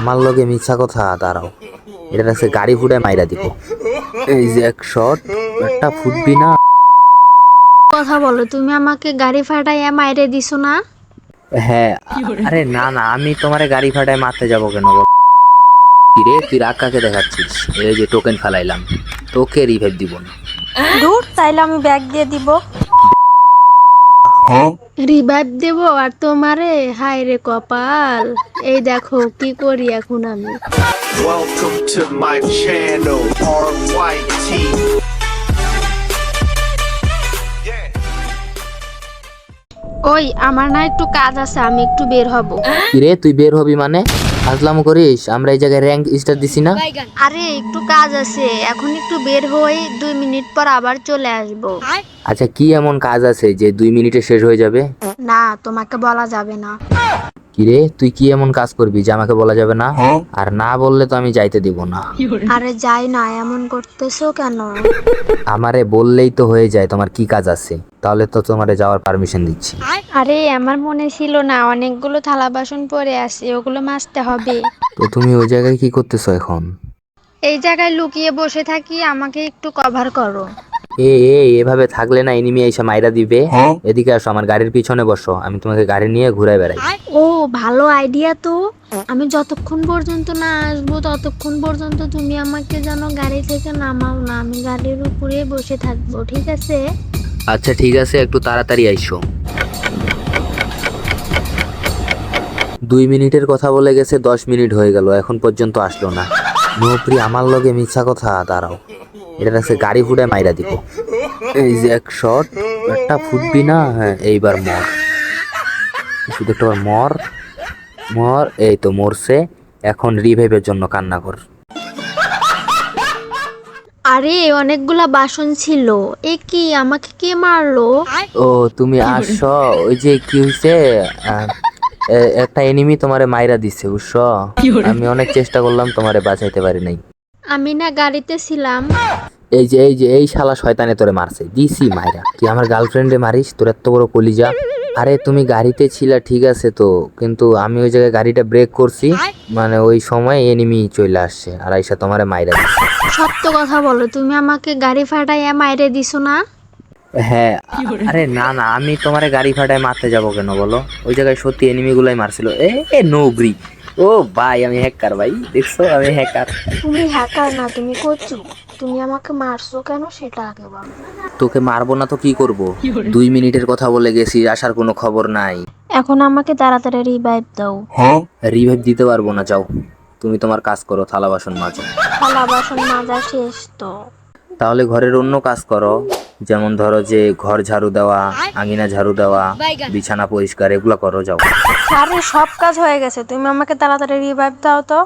আমার লগে মিথ্যা কথা দাঁড়াও। এটা আছে গাড়ি ফুটে মাইরা দিব। এই যে এক শট একটা ফুটবি না। কথা বলো তুমি আমাকে গাড়ি ফাটাইয়া মাইরে দিছো না? হ্যাঁ আরে না না আমি তোমারে গাড়ি ফাটায় মারতে যাব কেন বল? রে তুই রাগ কাকে দেখাচ্ছিস? এই যে টোকেন ফেলাইলাম তোকে রিভাইভ দিব না। দূর তাইলে আমি ব্যাগ দিয়ে দিব। রিভাইভ দেব আর তোমারে? হাই রে কপাল। এই দেখো কি করি এখন আমি? Welcome to my channel, RYT. ওই আমার না একটু কাজ আছে আমি একটু বের হব। কি রে তুই বের হবি মানে? আসলাম করিস আমরা এই জায়গায় র্যাঙ্ক স্টার দিছি না। আরে একটু কাজ আছে এখন একটু বের হই দুই মিনিট পর আবার চলে আসব। আচ্ছা কি এমন কাজ আছে যে দুই মিনিটে শেষ হয়ে যাবে? না তোমাকে বলা যাবে না। কি রে তুই কি এমন কাজ করবি যে আমাকে বলা যাবে না? আর না বললে তো আমি যাইতে দিব না। আরে যাই না এমন করতেছো কেন? আমারে বললেই তো হয়ে যায় তোমার কি কাজ আছে। তাহলে তো তোমারে যাওয়ার পারমিশন দিচ্ছি। আরে আমার মনে ছিল না অনেকগুলো থালা বাসন পড়ে আছে ওগুলো মাজতে হবে। তো তুমি ওই জায়গায় কি করতেছো এখন? এই জায়গায় লুকিয়ে বসে থাকি আমাকে একটু কভার করো। এ এ এভাবে থাকলে না এনিমি এসে মাইরা দিবে। এদিকে আসো আমার গাড়ির পিছনে বসো আমি তোমাকে গাড়ি নিয়ে ঘুরে বেড়াই। ও ভালো আইডিয়া তো। আমি যতক্ষণ পর্যন্ত না আসব, ততক্ষণ পর্যন্ত তুমি আমাকে যেন গাড়ি থেকে নামাও না। আমি গাড়ির উপরে বসে থাকব, ঠিক আছে? আচ্ছা ঠিক আছে, একটু তাড়াতাড়ি আইসো। দুই মিনিটের কথা বলে গেছে, দশ মিনিট হয়ে গেল, এখন পর্যন্ত আসলো না। নৌপ্রি, আমার লগে মিথ্যা কথা, দাঁড়াও। এটা আছে গাড়ি ফুটে মাইরা দিব। এই যে এক শট একটা ফুটবি না? হ্যাঁ এইবার মর। শুধু একটা বার মর মর এই তো মরছে। এখন রিভাইভের জন্য কান্না কর। আরে অনেকগুলা বাসন ছিল। এ কি আমাকে কে মারলো? ও তুমি আসছো ওই যে কি হইছে একটা এনিমি তোমারে মাইরা দিছে বুঝছ? আমি অনেক চেষ্টা করলাম তোমারে বাঁচাইতে পারি নাই। আমি না গাড়িতে ছিলাম। এই যে এই যে এই শালা শয়তানে তোরে মারছে। দিছি মাইরা। কি আমার গার্লফ্রেন্ডে মারিস? তোর এত বড় কলিজা? আরে তুমি গাড়িতে ছিলা ঠিক আছে তো কিন্তু আমি ওই জায়গায় গাড়িটা ব্রেক করছি। মানে ওই সময় এনিমি চলে আসছে আর আইসা তোমারে মাইরা দিছে। সত্য কথা বলো তুমি আমাকে গাড়ি ফাটাইয়া মাইরে দিছো না? হ্যাঁ আরে না না আমি তোমারে গাড়ি ফাটায় মারতে যাব কেন বলো? ওই জায়গায় সত্যি এনিমি গুলাই মারছিল। এ এ নোগ্রি ও ভাই আমি হ্যাকার ভাই দেখছ? আমি হ্যাকার তুমি হ্যাকার না তুমি করছ তুমি আমাকে মারছো কেন সেটা আগে বলো। তোকে মারবো না তো কি করব? দুই মিনিটের কথা বলে গেছি আসার কোনো খবর নাই। এখন আমাকে তাড়াতাড়ি রিভাইভ দাও। হ্যাঁ? রিভাইভ দিতে পারব না যাও। তুমি তোমার কাজ করো থালা বাসন মাজো। থালা বাসন মাজা শেষ তো। তাহলে ঘরের অন্য কাজ করো যেমন ধরো যে ঘর ঝাড়ু দেওয়া আঙিনা ঝাড়ু দেওয়া বিছানা পরিষ্কার এগুলো করো যাও। আরে সব কাজ হয়ে গেছে তুমি আমাকে তাড়াতাড়ি রিভাইভ দাও তো।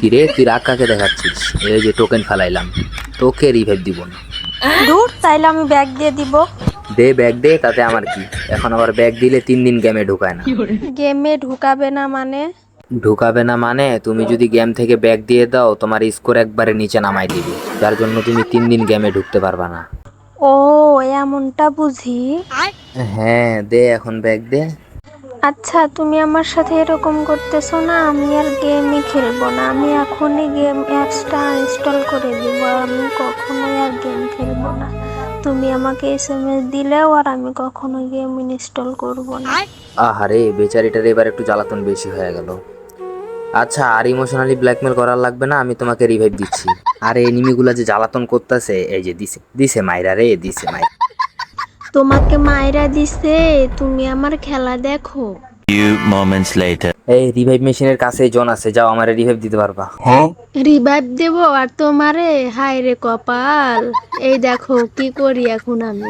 কি রে তুই রাগ কাকে দেখাচ্ছিস? এই যে টোকেন ফেলাইলাম। তোকে রিভাইভ দিব না। দূর তাইলে আমি ব্যাগ দিয়ে দিব। দে ব্যাগ দে তাতে আমার কি? এখন আবার ব্যাগ দিলে তিন দিন গেমে ঢুকায় না। গেমে ঢুকাবে না মানে? ঢুকাবে না মানে তুমি যদি গেম থেকে ব্যাগ দিয়ে দাও তোমার স্কোর একবারে নিচে নামাই দিবে। যার জন্য তুমি তিন দিন গেমে ঢুকতে পারবা না। ও এমনটা বুঝি? হ্যাঁ দে এখন ব্যাগ দে। আচ্ছা তুমি আমার সাথে এরকম করতেছো না, আমি আর গেমই খেলব না। আমি এখনই গেম অ্যাপসটা ইনস্টল করে দিব, আমি কখনোই আর গেম খেলব না। তুমি আমাকে এস এম এস দিলেও আর আমি কখনো গেম ইনস্টল করব না। আহারে, বেচারিটার এবার একটু জ্বালাতন বেশি হয়ে গেল। আচ্ছা আর ইমোশনালি ব্ল্যাকমেল করার লাগবে না, আমি তোমাকে রিভাইভ দিচ্ছি। আর, এনিমিগুলা যে জ্বালাতন করতেছে, এই যে দিছে দিছে মাইরা রে, দিছে মাইরা। তোমাকে মায়েরা দিছে তুমি আমার খেলা দেখো। Few moments later. এই রিভাইভ মেশিনের কাছে জন আছে যাও আমারে রিভাইভ দিতে পারবা। রিভাইভ দেব আর তোমারে? হাই রে কপাল। এই দেখো কি করি এখন আমি?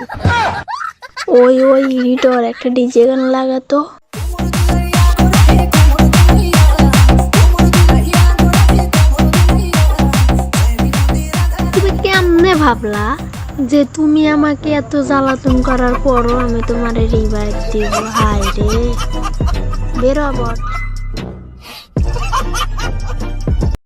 ওই ওই ইডিটর একটা ডিজে গান লাগাতো। তুমি কেমনে ভাবলা? যে তুমি আমাকে এত জ্বালাতন করার পরও আমি তোমার রিভাইভ দিব। হাই রে। বেরো বট